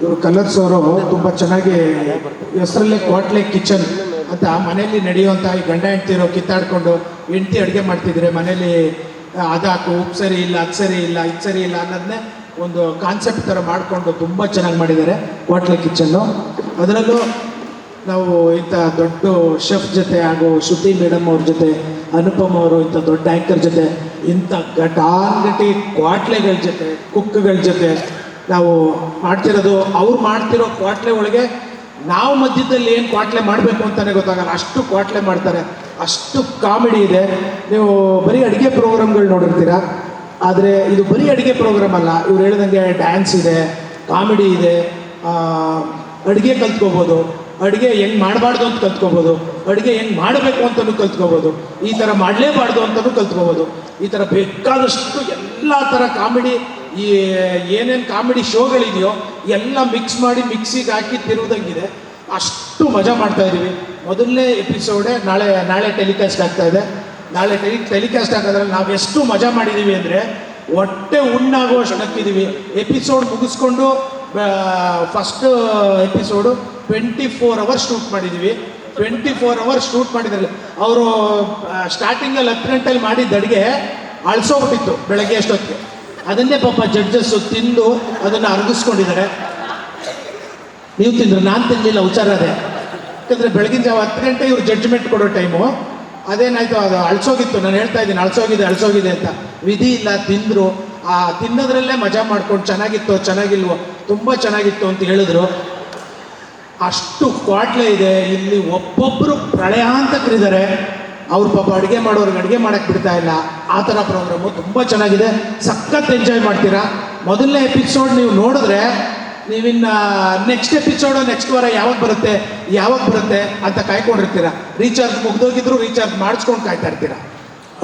ಇವರು ಕಲರ್ಸ್ ಅವರು ತುಂಬ ಚೆನ್ನಾಗಿ ಹೆಸರಲ್ಲೇ ಕ್ವಾಟ್ಲೆ ಕಿಚನ್ ಅಂತ ಮನೆಯಲ್ಲಿ ನಡೆಯುವಂಥ ಈ ಗಂಡ ಹೆಂಡ್ತಿರೋ ಕಿತ್ತಾಡ್ಕೊಂಡು ಹೆಂಡ್ತಿ ಅಡುಗೆ ಮಾಡ್ತಿದ್ರೆ ಮನೇಲಿ ಅದಾಕು ಉಪ್ಪು ಸರಿ ಇಲ್ಲ, ಅದು ಸರಿ ಇಲ್ಲ, ಇದು ಸರಿ ಇಲ್ಲ ಅನ್ನೋದನ್ನೇ ಒಂದು ಕಾನ್ಸೆಪ್ಟ್ ಥರ ಮಾಡಿಕೊಂಡು ತುಂಬ ಚೆನ್ನಾಗಿ ಮಾಡಿದ್ದಾರೆ ಕ್ವಾಟ್ಲೆ ಕಿಚನ್ನು ಅದರಲ್ಲೂ ನಾವು ಇಂಥ ದೊಡ್ಡ ಶೆಫ್ ಜೊತೆ ಹಾಗೂ ಶ್ರುತಿ ಮೇಡಮ್ ಅವ್ರ ಜೊತೆ, ಅನುಪಮ್ ಅವರು ಇಂಥ ದೊಡ್ಡ ಆ್ಯಂಕರ್ ಜೊತೆ, ಇಂಥ ಘಟಾನ್ಘಟಿ ಕ್ವಾಟ್ಲೆಗಳ ಜೊತೆ ಕುಕ್ಗಳ ಜೊತೆ ನಾವು ಮಾಡ್ತಿರೋದು, ಅವ್ರು ಮಾಡ್ತಿರೋ ಕ್ವಾಟ್ಲೆ ಒಳಗೆ ನಾವು ಮಧ್ಯದಲ್ಲಿ ಏನು ಕ್ವಾಟ್ಲೆ ಮಾಡಬೇಕು ಅಂತಲೇ ಗೊತ್ತಾಗಲ್ಲ. ಅಷ್ಟು ಕ್ವಾಟ್ಲೆ ಮಾಡ್ತಾರೆ. ಅಷ್ಟು ಕಾಮಿಡಿ ಇದೆ. ನೀವು ಬರೀ ಅಡುಗೆ ಪ್ರೋಗ್ರಾಮ್ಗಳು ನೋಡಿರ್ತೀರ? ಆದರೆ ಇದು ಬರೀ ಅಡುಗೆ ಪ್ರೋಗ್ರಾಮ್ ಅಲ್ಲ. ಇವ್ರು ಹೇಳಿದಂಗೆ ಡ್ಯಾನ್ಸ್ ಇದೆ, ಕಾಮಿಡಿ ಇದೆ ಅಡುಗೆ ಕಲ್ತ್ಕೋಬೋದು. ಅಡುಗೆ ಹೆಂಗೆ ಮಾಡಬಾರ್ದು ಅಂತ ಕಲ್ತ್ಕೋಬೋದು. ಅಡುಗೆ ಹೆಂಗೆ ಮಾಡಬೇಕು ಅಂತಲೂ ಕಲ್ತ್ಕೋಬೋದು. ಈ ಥರ ಮಾಡಲೇಬಾರ್ದು ಅಂತಲೂ ಕಲ್ತ್ಕೋಬೋದು. ಈ ಥರ ಬೇಕಾದಷ್ಟು ಎಲ್ಲ ಥರ ಕಾಮಿಡಿ ಈ, ಏನೇನು ಕಾಮಿಡಿ ಶೋಗಳಿದೆಯೋ ಎಲ್ಲ ಮಿಕ್ಸ್ ಮಾಡಿ ಮಿಕ್ಸಿಗೆ ಹಾಕಿ ತಿರುವುದಂಗಿದೆ ಅಷ್ಟು ಮಜಾ ಮಾಡ್ತಾ ಇದ್ದೀವಿ ಮೊದಲನೇ ಎಪಿಸೋಡೇ ನಾಳೆ ನಾಳೆ ಟೆಲಿಕಾಸ್ಟ್ ಆಗ್ತಾ ಇದೆ. ನಾಳೆ ಟೆಲಿ ಟೆಲಿಕಾಸ್ಟ್ ಆಗೋದ್ರಲ್ಲಿ ನಾವು ಎಷ್ಟು ಮಜಾ ಮಾಡಿದ್ದೀವಿ ಅಂದರೆ ಹೊಟ್ಟೆ ಉಣ್ಣಾಗುವಷ್ಟು ನಕ್ಕಿದ್ದೀವಿ ಎಪಿಸೋಡ್ ಮುಗಿಸ್ಕೊಂಡು first episode twenty four hours shoot ಮಾಡಿದ್ದೀವಿ ಟ್ವೆಂಟಿ ಫೋರ್ ಅವರ್ಸ್ ಶೂಟ್ ಮಾಡಿದ್ರಲ್ಲಿ ಅವರು ಸ್ಟಾರ್ಟಿಂಗಲ್ಲಿ ಹತ್ತು ಗಂಟೆಲಿ ಮಾಡಿದ್ದ ಅಡುಗೆ ಅಳಿಸೋಗ್ಬಿಟ್ಟಿತ್ತು ಬೆಳಗ್ಗೆ ಅಷ್ಟೊತ್ತಿಗೆ ಅದನ್ನೇ ಪಾಪ ಜಡ್ಜಸ್ಸು ತಿಂದು ಅದನ್ನು ಅರಗಿಸ್ಕೊಂಡಿದ್ದಾರೆ. ನೀವು ತಿಂದ್ರೆ, ನಾನು ತಿನ್ನಲಿಲ್ಲ ವಿಚಾರ ಅದೇ ಯಾಕಂದರೆ ಬೆಳಗಿನ ಜಾವ ಹತ್ತು ಗಂಟೆ ಇವ್ರು ಜಡ್ಜ್ಮೆಂಟ್ ಕೊಡೋ ಟೈಮು ಅದೇನಾಯ್ತು, ಅದು ಅಳ್ಸೋಗಿತ್ತು, ನಾನು ಹೇಳ್ತಾ ಇದ್ದೀನಿ, ಅಳ್ಸೋಗಿದೆ ಅಳ್ಸೋಗಿದೆ ಅಂತ. ವಿಧಿ ಇಲ್ಲ, ತಿಂದರು. ಆ, ತಿನ್ನೋದ್ರಲ್ಲೇ ಮಜಾ ಮಾಡ್ಕೊಂಡು ಚೆನ್ನಾಗಿತ್ತು, ಚೆನ್ನಾಗಿಲ್ವೋ, ತುಂಬ ಚೆನ್ನಾಗಿತ್ತು ಅಂತ ಹೇಳಿದ್ರು. ಅಷ್ಟು ಕ್ವಾಟ್ಲೆ ಇದೆ, ಇಲ್ಲಿ ಒಬ್ಬೊಬ್ಬರು ಪ್ರಳಯಾಂತಕರಿದ್ದಾರೆ ಅವ್ರ ಪಾಪ ಅಡುಗೆ ಮಾಡೋರಿಗೆ ಅಡುಗೆ ಮಾಡಕ್ಕೆ ಬಿಡ್ತಾ ಇಲ್ಲ. ಆ ಥರ ಪ್ರೋಗ್ರಾಮು ತುಂಬ ಚೆನ್ನಾಗಿದೆ. ಸಖತ್ ಎಂಜಾಯ್ ಮಾಡ್ತೀರಾ? ಮೊದಲನೇ ಎಪಿಸೋಡ್ ನೀವು ನೋಡಿದ್ರೆ ನೀವಿನ್ನ ನೆಕ್ಸ್ಟ್ ಎಪಿಸೋಡ್ ನೆಕ್ಸ್ಟ್ ವಾರ ಯಾವಾಗ ಬರುತ್ತೆ ಯಾವಾಗ ಬರುತ್ತೆ ಅಂತ ಕಾಯ್ಕೊಂಡಿರ್ತೀರ? ರೀಚಾರ್ಜ್ ಮುಗ್ದೋಗಿದ್ರು ರೀಚಾರ್ಜ್ ಮಾಡಿಸ್ಕೊಂಡು ಕಾಯ್ತಾ ಇರ್ತೀರ?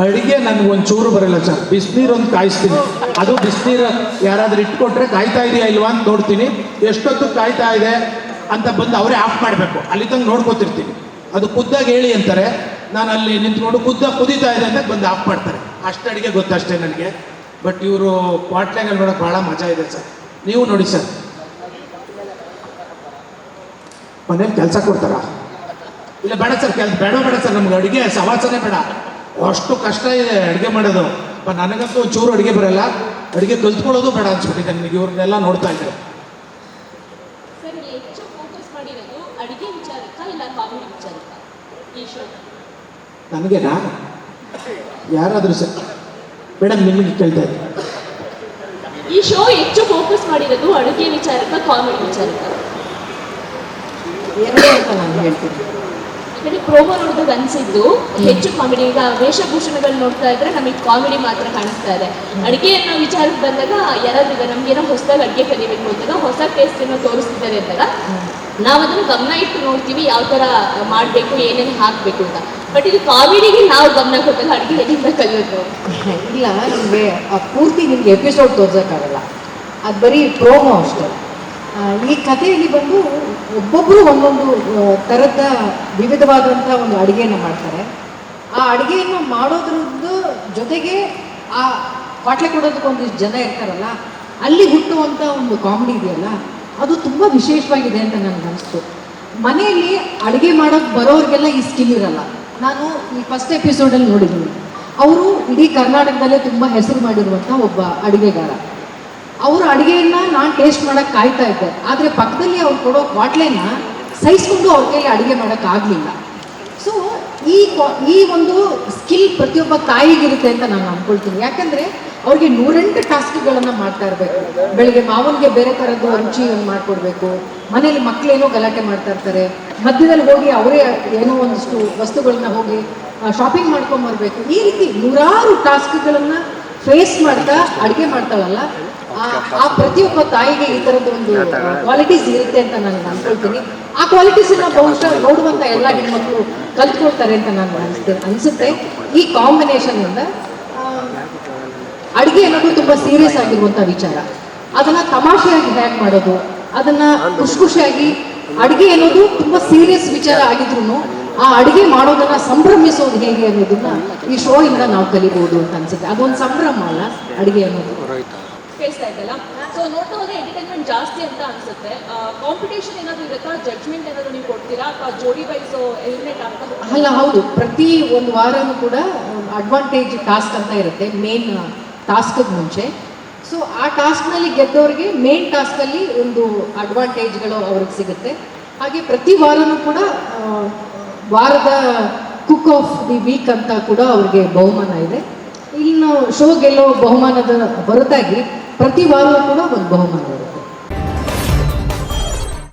ಅಡುಗೆ ನನಗೆ ಒಂದು ಚೂರು ಬರಲ್ಲ ಸರ್. ಬಿಸಿನೀರೊಂದು ಕಾಯಿಸ್ತೀನಿ. ಅದು ಬಿಸಿನೀರು ಯಾರಾದ್ರೂ ಇಟ್ಕೊಟ್ರೆ ಕಾಯ್ತಾ ಇದೆಯಾ ಇಲ್ವಾ ಅಂತ ನೋಡ್ತೀನಿ. ಎಷ್ಟೊತ್ತು ಕಾಯ್ತಾ ಇದೆ ಅಂತ ಬಂದು ಅವರೇ ಆಫ್ ಮಾಡಬೇಕು. ಅಲ್ಲಿ ತಂಗ ನೋಡ್ಕೊತಿರ್ತೀನಿ. ಅದು ಖುದ್ದಾಗಿ ಹೇಳಿ ಅಂತಾರೆ. ನಾನು ಅಲ್ಲಿ ನಿಂತ್ಕೊಂಡು ಕುದ್ದ ಕುದೀತಾ ಇದೆ ಅಂತ ಬಂದು ಆಫ್ ಮಾಡ್ತಾರೆ. ಅಷ್ಟು ಅಡುಗೆ ಗೊತ್ತಷ್ಟೇ ನನಗೆ. ಬಟ್ ಇವರು ಕ್ವಾಟ್ಲೆಗಳು ನೋಡೋಕೆ ಭಾಳ ಮಜಾ ಇದೆ ಸರ್. ನೀವು ನೋಡಿ ಸರ್. ಮನೇಲಿ ಕೆಲಸ ಕೊಡ್ತಾರಾ? ಇಲ್ಲ, ಬೇಡ ಸರ್, ಕೆಲ್, ಬೇಡ ಬೇಡ ಸರ್, ನಮ್ಗೆ ಅಡುಗೆ ಸವಾಸನೆ ಬೇಡ. ಅಷ್ಟು ಕಷ್ಟ ಇದೆ ಅಡುಗೆ ಮಾಡೋದು. ನನಗಂತೂ ಚೂರು ಅಡುಗೆ ಬರಲ್ಲ. ಅಡುಗೆ ಕಲ್ತ್ಕೊಳ್ಳೋದು ಬೇಡ ಅನ್ಸ್ಬಿಟ್ಟಿದೆ ನನಗೆ, ಇವ್ರನ್ನೆಲ್ಲ ನೋಡ್ತಾ ಇದ್ದಾರೆ. ಈ ಶೋ ನನಗೇನಾ ಯಾರಾದರೂ ಸರ್ ಮೇಡಮ್ ನಿಮಗೆ ಕೇಳ್ತಾ ಇದ್ದೆ. ಈ ಶೋ ಹೆಚ್ಚು ಫೋಕಸ್ ಮಾಡಿರೋದು ಅಡುಗೆ ವಿಚಾರಕ್ಕ ಕಾಮಿಡಿ ವಿಚಾರಕ್ಕ. ಎರಡೇ ಅಂತ ನಾನು ಹೇಳ್ತೀನಿ? ನನಗೆ ಪ್ರೋಮೋ ನೋಡಿದಾಗ ಅನಿಸಿದ್ದು ಹೆಚ್ಚು ಕಾಮಿಡಿ ಈಗ ವೇಷಭೂಷಣಗಳು ನೋಡ್ತಾ ಇದ್ರೆ ನಮಗೆ ಕಾಮಿಡಿ ಮಾತ್ರ ಕಾಣಿಸ್ತಾ ಇದೆ. ಅಡುಗೆ ಅನ್ನೋ ವಿಚಾರಕ್ಕೆ ಬಂದಾಗ ಯಾರಾದ್ರೂ ಈಗ ಏನೋ ಹೊಸದಾಗಿ ಅಡುಗೆ ಕಲಿಬೇಕು ಅಂತಾಗ ಹೊಸ ಟೇಸ್ಟ್ ಏನೋ ತೋರಿಸ್ತಿದ್ದಾರೆ ಅಂದಾಗ ನಾವು ಗಮನ ಇಟ್ಟು ನೋಡ್ತೀವಿ ಯಾವ ಥರ ಮಾಡಬೇಕು, ಏನೇನು ಹಾಕಬೇಕು ಅಂತ. ಬಟ್ ಇದು ಕಾಮಿಡಿಗೆ ನಾವು ಗಮನ ಕೊಟ್ಟಲ್ಲ ಅಡುಗೆ ಎಲ್ಲಿಂದ ಕಲಿಯೋದು? ಇಲ್ಲ, ನಿಮಗೆ ಪೂರ್ತಿ ನಿಮ್ಗೆ ಎಪಿಸೋಡ್ ತೋರ್ಸೋಕ್ಕಾಗಲ್ಲ. ಅದು ಬರೀ ಪ್ರೋಮೋ ಅಷ್ಟೇ. ಈ ಕಥೆಯಲ್ಲಿ ಬಂದು ಒಬ್ಬೊಬ್ಬರು ಒಂದೊಂದು ಥರದ ವಿವಿಧವಾದಂಥ ಒಂದು ಅಡುಗೆಯನ್ನು ಮಾಡ್ತಾರೆ. ಆ ಅಡುಗೆಯನ್ನು ಮಾಡೋದ್ರದ್ದು ಜೊತೆಗೆ ಆ ಕೊಡೋದಕ್ಕೆ ಒಂದಿಷ್ಟು ಜನ ಇರ್ತಾರಲ್ಲ, ಅಲ್ಲಿ ಹುಟ್ಟುವಂಥ ಒಂದು ಕಾಮಿಡಿ ಇದೆಯಲ್ಲ ಅದು ತುಂಬ ವಿಶೇಷವಾಗಿದೆ ಅಂತ ನನಗೆ ಅನಿಸ್ತು. ಮನೆಯಲ್ಲಿ ಅಡುಗೆ ಮಾಡೋಕ್ಕೆ ಬರೋರಿಗೆಲ್ಲ ಈ ಸ್ಕಿಲ್ ಇರಲ್ಲ. ನಾನು ಈ ಫಸ್ಟ್ ಎಪಿಸೋಡಲ್ಲಿ ನೋಡಿದ್ದೀನಿ ಅವರು ಇಡೀ ಕರ್ನಾಟಕದಲ್ಲೇ ತುಂಬ ಹೆಸರು ಮಾಡಿರುವಂಥ ಒಬ್ಬ ಅಡುಗೆಗಾರ. ಅವರ ಅಡುಗೆಯನ್ನ ನಾನು ಟೇಸ್ಟ್ ಮಾಡೋಕ್ಕೆ ಕಾಯ್ತಾ ಇದ್ದೆ. ಆದರೆ ಪಕ್ಕದಲ್ಲಿ ಅವ್ರು ಕೊಡೋ ಬಾಟ್ಲೆನ ಸಹಿಸ್ಕೊಂಡು ಅವ್ರ ಕೈಲಿ ಅಡುಗೆ ಮಾಡೋಕ್ಕಾಗಲಿಲ್ಲ ಸೊ ಈ ಈ ಒಂದು ಸ್ಕಿಲ್ ಪ್ರತಿಯೊಬ್ಬ ತಾಯಿಗಿರುತ್ತೆ ಅಂತ ನಾನು ಅನ್ಕೊಳ್ತೀನಿ. ಯಾಕಂದರೆ ಅವ್ರಿಗೆ ನೂರೆಂಟು ಟಾಸ್ಕ್ಗಳನ್ನು ಮಾಡ್ತಾ ಇರಬೇಕು. ಬೆಳಿಗ್ಗೆ ಮಾವನಿಗೆ ಬೇರೆ ಥರದ್ದು ಒಂದು ಮಾಡ್ಕೊಡ್ಬೇಕು. ಮನೇಲಿ ಮಕ್ಕಳೇನೋ ಗಲಾಟೆ ಮಾಡ್ತಾ ಇರ್ತಾರೆ. ಮಧ್ಯದಲ್ಲಿ ಹೋಗಿ ಅವರೇ ಏನೋ ಒಂದಿಷ್ಟು ವಸ್ತುಗಳನ್ನ ಹೋಗಿ ಶಾಪಿಂಗ್ ಮಾಡ್ಕೊಂಬರ್ಬೇಕು ಈ ರೀತಿ ನೂರಾರು ಟಾಸ್ಕ್ಗಳನ್ನು ಫೇಸ್ ಮಾಡ್ತಾ ಅಡುಗೆ ಮಾಡ್ತಾಳಲ್ಲ ಆ ಪ್ರತಿಯೊಬ್ಬ ತಾಯಿಗೆ ಈ ಥರದ ಒಂದು ಕ್ವಾಲಿಟೀಸ್ ಇರುತ್ತೆ ಅಂತ ನಾನು ಅನ್ಕೊಳ್ತೀನಿ. ಆ ಕ್ವಾಲಿಟೀಸನ್ನ ಬಹುಶಃ ನೋಡುವಂಥ ಎಲ್ಲ ಹೆಣ್ಮಕ್ಳು ಕಲ್ತ್ಕೊಳ್ತಾರೆ ಅಂತ ನಾನು ಅನಿಸ್ತೇನೆ ಅನ್ಸುತ್ತೆ. ಈ ಕಾಂಬಿನೇಷನ್ನಿಂದ ಅಡುಗೆ ಅನ್ನೋದು ತುಂಬಾ ಸೀರಿಯಸ್ ಆಗಿರುವಂಥ ವಿಚಾರ. ಅದನ್ನ ತಮಾಷೆಯಾಗಿ ಹ್ಯಾಕ್ ಮಾಡೋದು ಅದನ್ನ ಖುಷಿ ಖುಷಿಯಾಗಿ ಅಡುಗೆ ಅನ್ನೋದು ತುಂಬಾ ಸೀರಿಯಸ್ ವಿಚಾರ ಆಗಿದ್ರು ಆ ಅಡುಗೆ ಮಾಡೋದನ್ನ ಸಂಭ್ರಮಿಸೋದು ಹೇಗೆ ಅನ್ನೋದನ್ನ ಈ ಶೋ ಇಂದ ನಾವು ಕಲಿಬಹುದು ಅಂತ ಅನ್ಸುತ್ತೆ. ಅದೊಂದು ಸಂಭ್ರಮ ಅಲ್ಲ ಅಡುಗೆ ಅನ್ನೋದು. ಕೇಳಿಸ್ತಾ ಇದ್ದಲ್ಲ ಸೊ ನೋಡ್ತಾ ಹೋದ್ರೆ ಎಂಟರ್ಟೈನ್ಮೆಂಟ್ ಜಾಸ್ತಿ ಅಂತ ಅನ್ಸುತ್ತೆ. ಕಾಂಪಿಟೇಷನ್ ಏನಾದ್ರೂ ಇರುತ್ತಾ? ಜಡ್ಜ್ಮೆಂಟ್ ಏನಾದ್ರು ನೀವು ಕೊಡ್ತೀರಾ? ಅಥವಾ ಜೋಡಿ ವೈಸ್ ಎಲಿಮಿನೇಟ್ ಆಗ್ತಾ ಅಲ್ಲ, ಹೌದು. ಪ್ರತಿ ಒಂದು ವಾರನೂ ಕೂಡ ಅಡ್ವಾಂಟೇಜ್ ಟಾಸ್ಕ್ ಅಂತ ಇರುತ್ತೆ. ಮೇನ್ ಟಾಸ್ಕ್ ಮುಂಚೆ. ಸೊ ಆ ಟಾಸ್ಕ್ನಲ್ಲಿ ಗೆದ್ದವರಿಗೆ ಮೇನ್ ಟಾಸ್ಕಲ್ಲಿ ಒಂದು ಅಡ್ವಾಂಟೇಜ್ಗಳು ಅವ್ರಿಗೆ ಸಿಗುತ್ತೆ. ಹಾಗೆ ಪ್ರತಿ ವಾರನೂ ಕೂಡ ವಾರದ ಕುಕ್ ಆಫ್ ದಿ ವೀಕ್ ಅಂತ ಕೂಡ ಅವ್ರಿಗೆ ಬಹುಮಾನ ಇದೆ. ಇನ್ನು ಶೋ ಗೆಲ್ಲೋ ಬಹುಮಾನದ ಹೊರತಾಗಿ ಪ್ರತಿ ವಾರವೂ ಕೂಡ ಒಂದು ಬಹುಮಾನ ಇದೆ